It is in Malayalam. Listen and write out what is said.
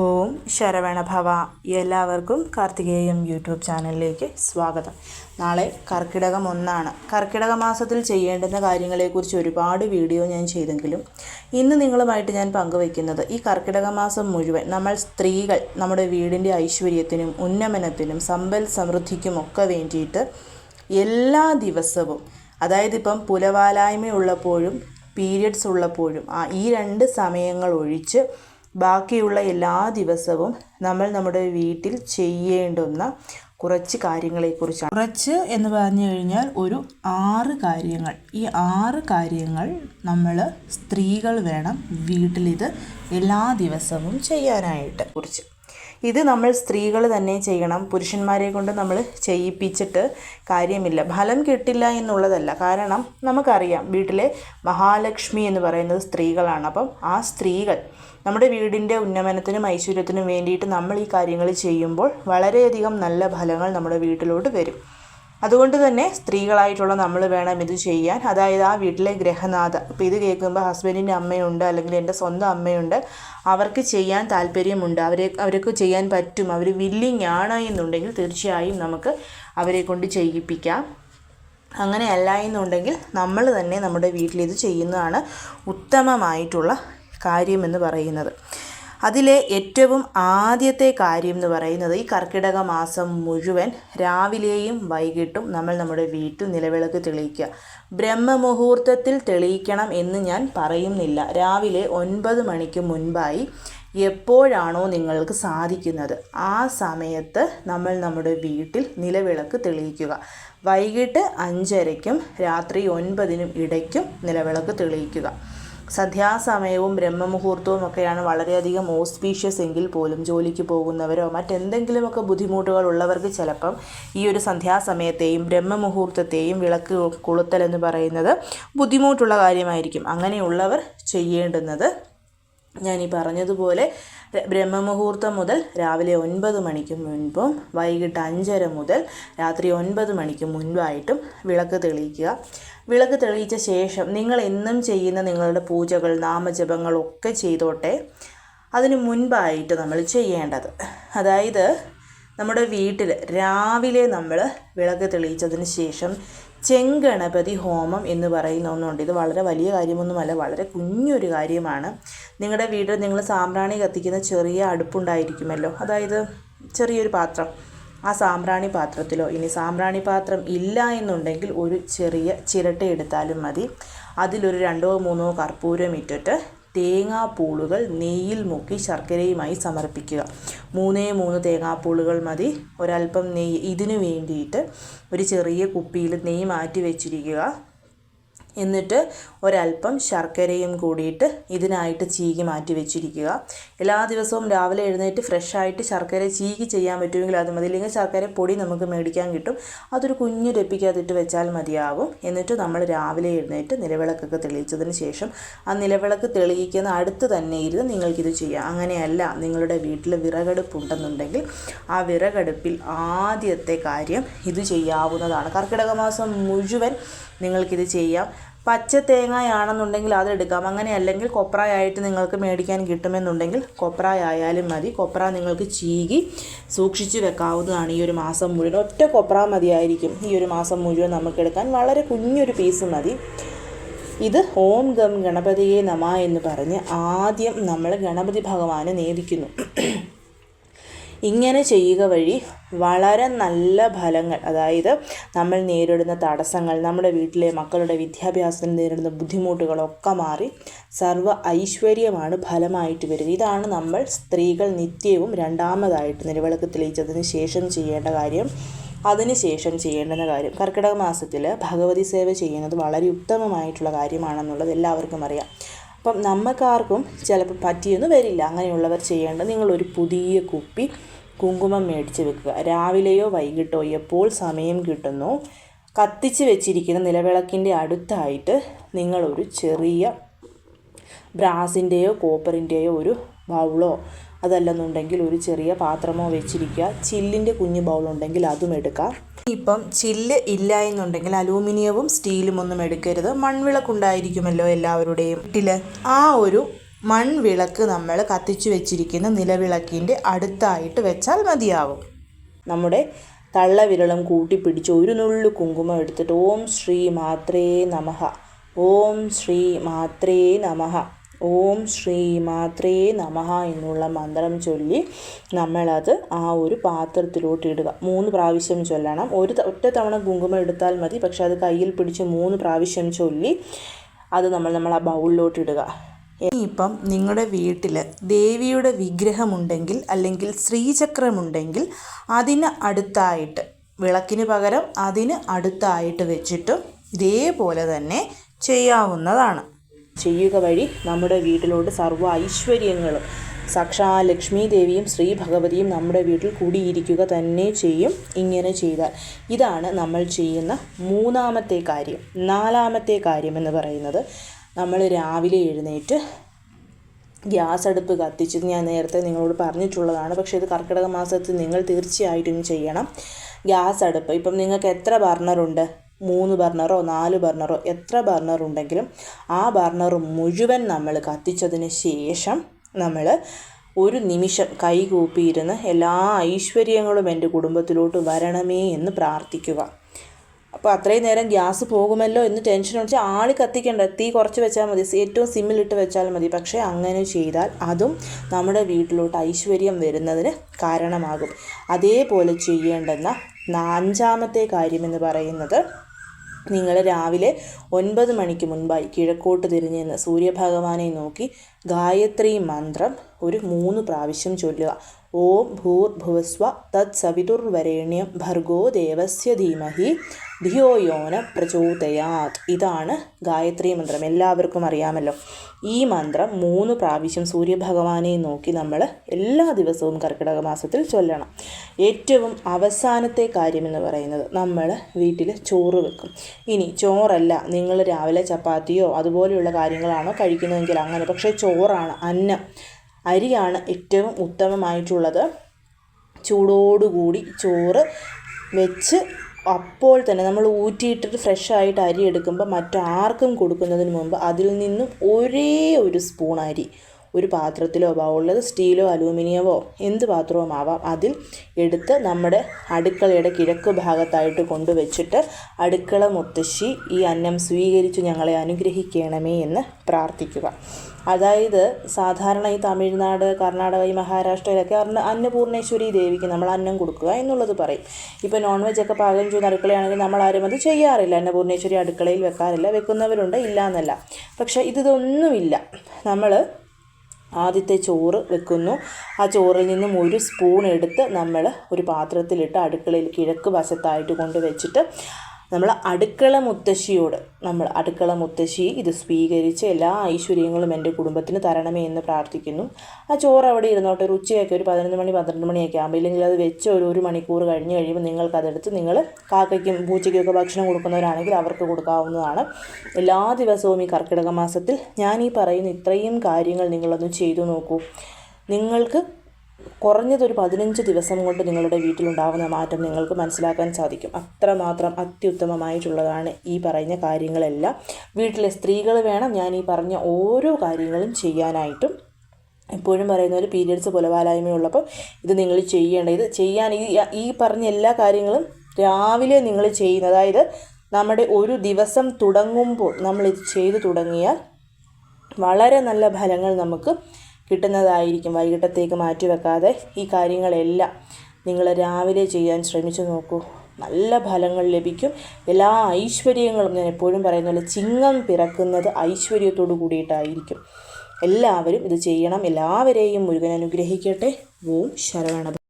ഓം ശരവണഭവ. എല്ലാവർക്കും കാർത്തികേയം യൂട്യൂബ് ചാനലിലേക്ക് സ്വാഗതം. നാളെ കർക്കിടകം ഒന്നാണ്. കർക്കിടക മാസത്തിൽ ചെയ്യേണ്ടുന്ന കാര്യങ്ങളെക്കുറിച്ച് ഒരുപാട് വീഡിയോ ഞാൻ ചെയ്തെങ്കിലും ഇന്ന് നിങ്ങളുമായിട്ട് ഞാൻ പങ്കുവയ്ക്കുന്നത് ഈ കർക്കിടക മാസം മുഴുവൻ നമ്മൾ സ്ത്രീകൾ നമ്മുടെ വീടിന്റെ ഐശ്വര്യത്തിനും ഉന്നമനത്തിനും സമ്പൽ സമൃദ്ധിക്കും ഒക്കെ വേണ്ടിയിട്ട് എല്ലാ ദിവസവും അതായത് ഇപ്പം പുലവാലായ്മയുള്ളപ്പോഴും പീരിയഡ്സ് ഉള്ളപ്പോഴും ആ ഈ രണ്ട് സമയങ്ങൾ ഒഴിച്ച് ബാക്കിയുള്ള എല്ലാ ദിവസവും നമ്മൾ നമ്മുടെ വീട്ടിൽ ചെയ്യേണ്ടുന്ന കുറച്ച് കാര്യങ്ങളെക്കുറിച്ചാണ്. കുറച്ച് എന്ന് പറഞ്ഞു കഴിഞ്ഞാൽ ഒരു ആറ് കാര്യങ്ങൾ. ഈ ആറ് കാര്യങ്ങൾ നമ്മൾ സ്ത്രീകൾ വേണം വീട്ടിലിത് എല്ലാ ദിവസവും ചെയ്യാനായിട്ട് കുറിച്ച്. ഇത് നമ്മൾ സ്ത്രീകൾ തന്നെ ചെയ്യണം. പുരുഷന്മാരെ കൊണ്ട് നമ്മൾ ചെയ്യിപ്പിച്ചിട്ട് കാര്യമില്ല. ഫലം കിട്ടില്ല എന്നുള്ളതല്ല. കാരണം നമുക്കറിയാം വീട്ടിലെ മഹാലക്ഷ്മി എന്ന് പറയുന്നത് സ്ത്രീകളാണ്. അപ്പം ആ സ്ത്രീകൾ നമ്മുടെ വീടിന്റെ ഉന്നമനത്തിനും ഐശ്വര്യത്തിനും വേണ്ടിയിട്ട് നമ്മൾ ഈ കാര്യങ്ങൾ ചെയ്യുമ്പോൾ വളരെയധികം നല്ല ഫലങ്ങൾ നമ്മുടെ വീട്ടിലോട്ട് വരും. അതുകൊണ്ട് തന്നെ സ്ത്രീകളായിട്ടുള്ള നമ്മൾ വേണം ഇത് ചെയ്യാൻ. അതായത് ആ വീട്ടിലെ ഗ്രഹനാഥ ഇപ്പോൾ ഇത് കേൾക്കുമ്പോൾ ഹസ്ബൻഡിന്റെ അമ്മയുണ്ട് അല്ലെങ്കിൽ എന്റെ സ്വന്തം അമ്മയുണ്ട് അവർക്ക് ചെയ്യാൻ താല്പര്യമുണ്ട്. അവരെ അവർക്ക് ചെയ്യാൻ പറ്റും. അവർ വില്ലിങ് ആണ് എന്നുണ്ടെങ്കിൽ തീർച്ചയായും നമുക്ക് അവരെ കൊണ്ട് ചെയ്യിപ്പിക്കാം. അങ്ങനെയല്ല എന്നുണ്ടെങ്കിൽ നമ്മൾ തന്നെ നമ്മുടെ വീട്ടിലിത് ചെയ്യുന്നതാണ് ഉത്തമമായിട്ടുള്ള കാര്യമെന്ന് പറയുന്നത്. അതിലെ ഏറ്റവും ആദ്യത്തെ കാര്യം എന്ന് പറയുന്നത് ഈ കർക്കിടക മാസം മുഴുവൻ രാവിലെയും വൈകിട്ടും നമ്മൾ നമ്മുടെ വീട്ടിൽ നിലവിളക്ക് തെളിയിക്കുക. ബ്രഹ്മമുഹൂർത്തത്തിൽ തെളിയിക്കണം എന്ന് ഞാൻ പറയുന്നില്ല. രാവിലെ ഒൻപത് മണിക്ക് മുൻപായി എപ്പോഴാണോ നിങ്ങൾക്ക് സാധിക്കുന്നത്. ആ സമയത്ത് നമ്മൾ നമ്മുടെ വീട്ടിൽ നിലവിളക്ക് തെളിയിക്കുക. വൈകിട്ട് അഞ്ചരയ്ക്കും രാത്രി ഒൻപതിനും ഇടയ്ക്കും നിലവിളക്ക് തെളിയിക്കുക. സന്ധ്യാസമയവും ബ്രഹ്മമുഹൂർത്തവും ഒക്കെയാണ് വളരെയധികം ഓസ്പീഷ്യസ് എങ്കിൽ പോലും ജോലിക്ക് പോകുന്നവരോ മറ്റെന്തെങ്കിലുമൊക്കെ ബുദ്ധിമുട്ടുകൾ ഉള്ളവർക്ക് ചിലപ്പം ഈ ഒരു സന്ധ്യാസമയത്തെയും ബ്രഹ്മമുഹൂർത്തത്തെയും വിളക്ക് കൊളുത്തൽ എന്ന് പറയുന്നത് ബുദ്ധിമുട്ടുള്ള കാര്യമായിരിക്കും. അങ്ങനെയുള്ളവർ ചെയ്യേണ്ടുന്നത് ഞാൻ ഈ പറഞ്ഞതുപോലെ ബ്രഹ്മമുഹൂർത്തം മുതൽ രാവിലെ ഒൻപത് മണിക്ക് മുൻപും വൈകിട്ട് അഞ്ചര മുതൽ രാത്രി ഒൻപത് മണിക്ക് മുൻപായിട്ടും വിളക്ക് തെളിയിക്കുക. വിളക്ക് തെളിയിച്ച ശേഷം നിങ്ങൾ എന്നും ചെയ്യുന്ന നിങ്ങളുടെ പൂജകൾ നാമജപങ്ങളൊക്കെ ചെയ്തോട്ടെ. അതിനു മുൻപായിട്ട് നമ്മൾ ചെയ്യേണ്ടത്. അതായത് നമ്മുടെ വീട്ടിൽ രാവിലെ നമ്മൾ വിളക്ക് തെളിയിച്ചതിന് ശേഷം ചെങ്കണപതി ഹോമം എന്ന് പറയുന്ന ഒന്നുണ്ട്. ഇത് വളരെ വലിയ കാര്യമൊന്നുമല്ല വളരെ കുഞ്ഞൊരു കാര്യമാണ്. നിങ്ങളുടെ വീട്ടിൽ നിങ്ങൾ സാമ്പ്രാണി കത്തിക്കുന്ന ചെറിയ അടുപ്പുണ്ടായിരിക്കുമല്ലോ. അതായത് ചെറിയൊരു പാത്രം. ആ സാമ്പ്രാണി പാത്രത്തിലോ ഇനി സാമ്പ്രാണി പാത്രം ഇല്ല എന്നുണ്ടെങ്കിൽ ഒരു ചെറിയ ചിരട്ട എടുത്താലും മതി. അതിലൊരു രണ്ടോ മൂന്നോ കർപ്പൂരം ഇട്ടിട്ട് തേങ്ങാപ്പൂളുകൾ നെയ്യിൽ മുക്കി ശർക്കരയുമായി സമർപ്പിക്കുക. മൂന്നേ മൂന്ന് തേങ്ങാപ്പൂളുകൾ മതി. ഒരല്പം നെയ്യ്. ഇതിനു വേണ്ടിയിട്ട് ഒരു ചെറിയ കുപ്പിയിൽ നെയ്യ് മാറ്റി വെച്ചിരിക്കുക. എന്നിട്ട് ഒരല്പം ശർക്കരയും കൂടിയിട്ട് ഇതിനായിട്ട് ചീകി മാറ്റി വെച്ചിരിക്കുക. എല്ലാ ദിവസവും രാവിലെ എഴുന്നേറ്റ് ഫ്രഷായിട്ട് ശർക്കര ചീകി ചെയ്യാൻ പറ്റുമെങ്കിൽ അത് മതി. ഇല്ലെങ്കിൽ ശർക്കര പൊടി നമുക്ക് മേടിക്കാൻ കിട്ടും. അതൊരു കുഞ്ഞു രപ്പിക്കകത്തിട്ട് വെച്ചാൽ മതിയാവും. എന്നിട്ട് നമ്മൾ രാവിലെ എഴുന്നേറ്റ് നിലവിളക്കൊക്കെ തെളിയിച്ചതിന് ശേഷം ആ നിലവിളക്ക് തെളിയിക്കുന്ന അടുത്ത് തന്നെ ഇരുന്ന് നിങ്ങൾക്കിത് ചെയ്യാം. അങ്ങനെയല്ല നിങ്ങളുടെ വീട്ടിൽ വിറകടുപ്പുണ്ടെന്നുണ്ടെങ്കിൽ ആ വിറകടുപ്പിൽ ആദ്യത്തെ കാര്യം ഇത് ചെയ്യാവുന്നതാണ്. കർക്കിടക മാസം മുഴുവൻ നിങ്ങൾക്കിത് ചെയ്യാം. പച്ച തേങ്ങയാണെന്നുണ്ടെങ്കിൽ അതെടുക്കാം. അങ്ങനെ അല്ലെങ്കിൽ കൊപ്രായായിട്ട് നിങ്ങൾക്ക് മേടിക്കാൻ കിട്ടുമെന്നുണ്ടെങ്കിൽ കൊപ്രായായാലും മതി. കൊപ്ര നിങ്ങൾക്ക് ചീകി സൂക്ഷിച്ചു വെക്കാവുന്നതാണ് ഈ ഒരു മാസം മുഴുവൻ. ഒറ്റ കൊപ്ര മതിയായിരിക്കും ഈ ഒരു മാസം മുഴുവൻ നമുക്കെടുക്കാൻ. വളരെ കുഞ്ഞൊരു പീസ് മതി. ഇത് ഓം ഗം ഗണപതിയെ നമ എന്ന് പറഞ്ഞ് ആദ്യം നമ്മൾ ഗണപതി ഭഗവാനെ നേദിക്കുന്നു ഇങ്ങനെ ചെയ്യുക വഴി വളരെ നല്ല ഫലങ്ങൾ അതായത് നമ്മൾ നേരിടുന്ന തടസ്സങ്ങൾ നമ്മുടെ വീട്ടിലെ മക്കളുടെ വിദ്യാഭ്യാസത്തിന് നേരിടുന്ന ബുദ്ധിമുട്ടുകളൊക്കെ മാറി സർവ ഐശ്വര്യമാണ് ഫലമായിട്ട് വരിക. ഇതാണ് നമ്മൾ സ്ത്രീകൾ നിത്യവും രണ്ടാമതായിട്ട് നിലവിളക്ക് തെളിയിച്ചതിന് ശേഷം ചെയ്യേണ്ട കാര്യം അതിനുശേഷം ചെയ്യേണ്ടുന്ന കാര്യം. കർക്കിടക മാസത്തിൽ ഭഗവതി സേവ ചെയ്യുന്നത് വളരെ ഉത്തമമായിട്ടുള്ള കാര്യമാണെന്നുള്ളത് എല്ലാവർക്കും അറിയാം. അപ്പം നമുക്കാർക്കും ചിലപ്പോൾ പറ്റിയൊന്നും വരില്ല. അങ്ങനെയുള്ളവർ ചെയ്യേണ്ടത് നിങ്ങളൊരു പുതിയ കുപ്പി കുങ്കുമം മേടിച്ച് വെക്കുക. രാവിലെയോ വൈകിട്ടോ എപ്പോൾ സമയം കിട്ടുന്നു കത്തിച്ച് വെച്ചിരിക്കുന്ന നിലവിളക്കിന്റെ അടുത്തായിട്ട് നിങ്ങളൊരു ചെറിയ ബ്രാസിന്റെയോ കോപ്പറിന്റെയോ ഒരു ബൗളോ അതല്ലെന്നുണ്ടെങ്കിൽ ഒരു ചെറിയ പാത്രമോ വെച്ചിരിക്കുക. ചില്ലിന്റെ കുഞ്ഞ് ബൗളുണ്ടെങ്കിൽ അതും എടുക്കാം ഇപ്പം ചില്ല് ഇല്ല എന്നുണ്ടെങ്കിൽ അലൂമിനിയവും സ്റ്റീലും ഒന്നും എടുക്കരുത്. മൺവിളക്കുണ്ടായിരിക്കുമല്ലോ എല്ലാവരുടെയും വീട്ടിൽ ആ ഒരു മൺവിളക്ക് നമ്മൾ കത്തിച്ചു വെച്ചിരിക്കുന്ന നിലവിളക്കിന്റെ അടുത്തായിട്ട് വെച്ചാൽ മതിയാവും. നമ്മുടെ തള്ളവിരളും കൂട്ടിപ്പിടിച്ച് ഒരു നുള്ളു കുങ്കുമം എടുത്തിട്ട് ഓം ശ്രീ മാത്രേ നമഹ. ഓം ശ്രീ മാത്രേ നമഃ ഓം ശ്രീ മാത്രേ നമഃ എന്നുള്ള മന്ത്രം ചൊല്ലി നമ്മളത് ആ ഒരു പാത്രത്തിലോട്ട് ഇടുക. മൂന്ന് പ്രാവശ്യം ചൊല്ലണം. ഒരു ഒറ്റ തവണ കുങ്കുമം എടുത്താൽ മതി. പക്ഷെ അത് കയ്യിൽ പിടിച്ച് മൂന്ന് പ്രാവശ്യം ചൊല്ലി അത് നമ്മൾ നമ്മൾ ആ ബൗളിലോട്ട് ഇടുക. ഇനിയിപ്പം നിങ്ങളുടെ വീട്ടിൽ ദേവിയുടെ വിഗ്രഹമുണ്ടെങ്കിൽ അല്ലെങ്കിൽ ശ്രീചക്രമുണ്ടെങ്കിൽ അതിന് അടുത്തായിട്ട് വിളക്കിന് പകരം അതിന് അടുത്തായിട്ട് വെച്ചിട്ടും ഇതേപോലെ തന്നെ ചെയ്യാവുന്നതാണ്. ചെയ്യുക വഴി നമ്മുടെ വീട്ടിലോട്ട് സർവ ഐശ്വര്യങ്ങളും സാക്ഷാ ലക്ഷ്മി ദേവിയും ശ്രീ ഭഗവതിയും നമ്മുടെ വീട്ടിൽ കൂടിയിരിക്കുക തന്നെ ചെയ്യും ഇങ്ങനെ ചെയ്താൽ. ഇതാണ് നമ്മൾ ചെയ്യുന്ന മൂന്നാമത്തെ കാര്യം നാലാമത്തെ കാര്യം എന്ന് പറയുന്നത്. നമ്മൾ രാവിലെ എഴുന്നേറ്റ് ഗ്യാസ് അടുപ്പ് കത്തിച്ച് ഞാൻ നേരത്തെ നിങ്ങളോട് പറഞ്ഞിട്ടുള്ളതാണ്. പക്ഷേ ഇത് കർക്കിടക മാസത്തിൽ നിങ്ങൾ തീർച്ചയായിട്ടും ചെയ്യണം. ഗ്യാസ് അടുപ്പ്. ഇപ്പം നിങ്ങൾക്ക് എത്ര ബർണറുണ്ട്? മൂന്ന് ബർണറോ നാല് ബർണറോ എത്ര ബർണർ ഉണ്ടെങ്കിലും ആ ബർണർ മുഴുവൻ നമ്മൾ കത്തിച്ചതിന് ശേഷം നമ്മൾ ഒരു നിമിഷം കൈകൂപ്പിയിരുന്ന് എല്ലാ ഐശ്വര്യങ്ങളും എന്റെ കുടുംബത്തിലോട്ട് വരണമേ എന്ന് പ്രാർത്ഥിക്കുക. അപ്പോൾ അത്രയും നേരം ഗ്യാസ് പോകുമല്ലോ എന്ന് ടെൻഷൻ അടിച്ച് ആളി കത്തിക്കേണ്ട തീ കുറച്ച് വെച്ചാൽ മതി ഏറ്റവും സിമ്മിലിട്ട് വെച്ചാൽ മതി. പക്ഷേ അങ്ങനെ ചെയ്താൽ അതും നമ്മുടെ വീട്ടിലോട്ട് ഐശ്വര്യം വരുന്നതിന് കാരണമാകും. അതേപോലെ ചെയ്യേണ്ടുന്ന അഞ്ചാമത്തെ കാര്യമെന്ന് പറയുന്നത് നിങ്ങൾ രാവിലെ ഒൻപത് മണിക്ക് മുൻപായി കിഴക്കോട്ട് തിരിഞ്ഞ് സൂര്യഭഗവാനെ നോക്കി ഗായത്രി മന്ത്രം ഒരു മൂന്ന് പ്രാവശ്യം ചൊല്ലുക. ഓം ഭൂർഭുവസ്വ തത്സവിതുർവരേണ്യം തത് സവിതുർവരേണ്യം ഭർഗോ ദേവസ്യ ധീമഹി ധിയോ യോന പ്രചോദയാത്. ഇതാണ് ഗായത്രി മന്ത്രം. എല്ലാവർക്കും അറിയാമല്ലോ. ഈ മന്ത്രം മൂന്ന് പ്രാവശ്യം സൂര്യഭഗവാനെ നോക്കി നമ്മൾ എല്ലാ ദിവസവും കർക്കിടക മാസത്തിൽ ചൊല്ലണം. ഏറ്റവും അവസാനത്തെ കാര്യമെന്ന് പറയുന്നത് നമ്മൾ വീട്ടിൽ ചോറ് വെക്കും. ഇനി ചോറല്ല നിങ്ങൾ രാവിലെ ചപ്പാത്തിയോ അതുപോലെയുള്ള കാര്യങ്ങളാണോ കഴിക്കുന്നതെങ്കിൽ അങ്ങനെ. പക്ഷേ ചോറാണ് അന്നം. അരിയാണ് ഏറ്റവും ഉത്തമമായിട്ടുള്ളത്. ചൂടോടുകൂടി ചോറ് വെച്ച് അപ്പോൾ തന്നെ നമ്മൾ ഊറ്റിയിട്ടിട്ട് ഫ്രഷായിട്ട് അരി എടുക്കുമ്പോൾ മറ്റാർക്കും കൊടുക്കുന്നതിന് മുമ്പ് അതിൽ നിന്നും ഒരേ ഒരു സ്പൂൺ അരി ഒരു പാത്രത്തിലോ ബൗളിലോ സ്റ്റീലോ അലൂമിനിയമോ എന്ത് പാത്രവും ആവാം അതിൽ എടുത്ത് നമ്മുടെ അടുക്കളയുടെ കിഴക്ക് ഭാഗത്തായിട്ട് കൊണ്ടുവച്ചിട്ട് അടുക്കള മുത്തശ്ശി ഈ അന്നം സ്വീകരിച്ചു ഞങ്ങളെ അനുഗ്രഹിക്കണമേ എന്ന് പ്രാർത്ഥിക്കുക. അതായത് സാധാരണ ഈ തമിഴ്നാട് കർണാടക ഈ മഹാരാഷ്ട്രയിലൊക്കെ അന്ന അന്നപൂർണേശ്വരി ദേവിക്ക് നമ്മൾ അന്നം കൊടുക്കുക എന്നുള്ളത് പറയും. ഇപ്പോൾ നോൺ വെജ് ഒക്കെ പാകം ചെയ്യുന്ന അടുക്കളയാണെങ്കിൽ നമ്മൾ ആരും അത് ചെയ്യാറില്ല. അന്നപൂർണേശ്വരി അടുക്കളയിൽ വെക്കാറില്ല വെക്കുന്നവരുണ്ട് ഇല്ല എന്നല്ല പക്ഷേ ഇതൊന്നുമില്ല. നമ്മൾ ആദ്യത്തെ ചോറ് വെക്കുന്നു. ആ ചോറിൽ നിന്നും ഒരു സ്പൂൺ എടുത്ത് നമ്മൾ ഒരു പാത്രത്തിലിട്ട് അടുക്കളയിൽ കിഴക്ക് വശത്തായിട്ട് കൊണ്ട് വെച്ചിട്ട് നമ്മൾ അടുക്കള മുത്തശ്ശിയോട് നമ്മൾ അടുക്കള മുത്തശ്ശി ഇത് സ്വീകരിച്ച് എല്ലാ ഐശ്വര്യങ്ങളും എന്റെ കുടുംബത്തിന് തരണമേ എന്ന് പ്രാർത്ഥിക്കുന്നു. ആ ചോറ് അവിടെ ഇരുന്നോട്ടെ ഒരു ഉച്ചയൊക്കെ ഒരു പതിനൊന്ന് മണി പന്ത്രണ്ട് മണിയൊക്കെ ആകുമ്പോൾ ഇല്ലെങ്കിൽ അത് വെച്ച് ഒരു ഒരു മണിക്കൂർ കഴിഞ്ഞ് കഴിയുമ്പോൾ നിങ്ങൾക്കതെടുത്ത് നിങ്ങൾ കാക്കയ്ക്കും പൂച്ചയ്ക്കൊക്കെ ഭക്ഷണം കൊടുക്കുന്നവരാണെങ്കിൽ അവർക്ക് കൊടുക്കാവുന്നതാണ്. എല്ലാ ദിവസവും ഈ കർക്കിടക മാസത്തിൽ ഞാൻ ഈ പറയുന്ന ഇത്രയും കാര്യങ്ങൾ നിങ്ങളൊന്ന് ചെയ്തു നോക്കൂ. നിങ്ങൾക്ക് കുറഞ്ഞതൊരു പതിനഞ്ച് ദിവസം കൊണ്ട് നിങ്ങളുടെ വീട്ടിലുണ്ടാകുന്ന മാറ്റം നിങ്ങൾക്ക് മനസ്സിലാക്കാൻ സാധിക്കും. അത്രമാത്രം അത്യുത്തമമായിട്ടുള്ളതാണ് ഈ പറയുന്ന കാര്യങ്ങളെല്ലാം. വീട്ടിലെ സ്ത്രീകൾ വേണം ഞാൻ ഈ പറഞ്ഞ ഓരോ കാര്യങ്ങളും ചെയ്യാനായിട്ടും. എപ്പോഴും പറയുന്ന പോലെ പീരിയഡ്സ് പുലവാലായ്മയുള്ളപ്പോൾ ഇത് നിങ്ങൾ ചെയ്യേണ്ട ഇത് ചെയ്യാൻ ഈ ഈ പറഞ്ഞ എല്ലാ കാര്യങ്ങളും രാവിലെ നിങ്ങൾ ചെയ്യുന്ന അതായത് നമ്മുടെ ഒരു ദിവസം തുടങ്ങുമ്പോൾ നമ്മൾ ഇത് ചെയ്തു തുടങ്ങിയാൽ വളരെ നല്ല ഫലങ്ങൾ നമുക്ക് കിട്ടുന്നതായിരിക്കും. വൈകിട്ടത്തേക്ക് മാറ്റി വെക്കാതെ ഈ കാര്യങ്ങളെല്ലാം നിങ്ങൾ രാവിലെ ചെയ്യാൻ ശ്രമിച്ചു നോക്കൂ. നല്ല ഫലങ്ങൾ ലഭിക്കും. എല്ലാ ഐശ്വര്യങ്ങളും ഞാൻ എപ്പോഴും പറയുന്ന പോലെ ചിങ്ങം പിറക്കുന്നത് ഐശ്വര്യത്തോടു കൂടിയിട്ടായിരിക്കും. എല്ലാവരും ഇത് ചെയ്യണം. എല്ലാവരെയും മുരുകൻ അനുഗ്രഹിക്കട്ടെ. ഓം ശരവണ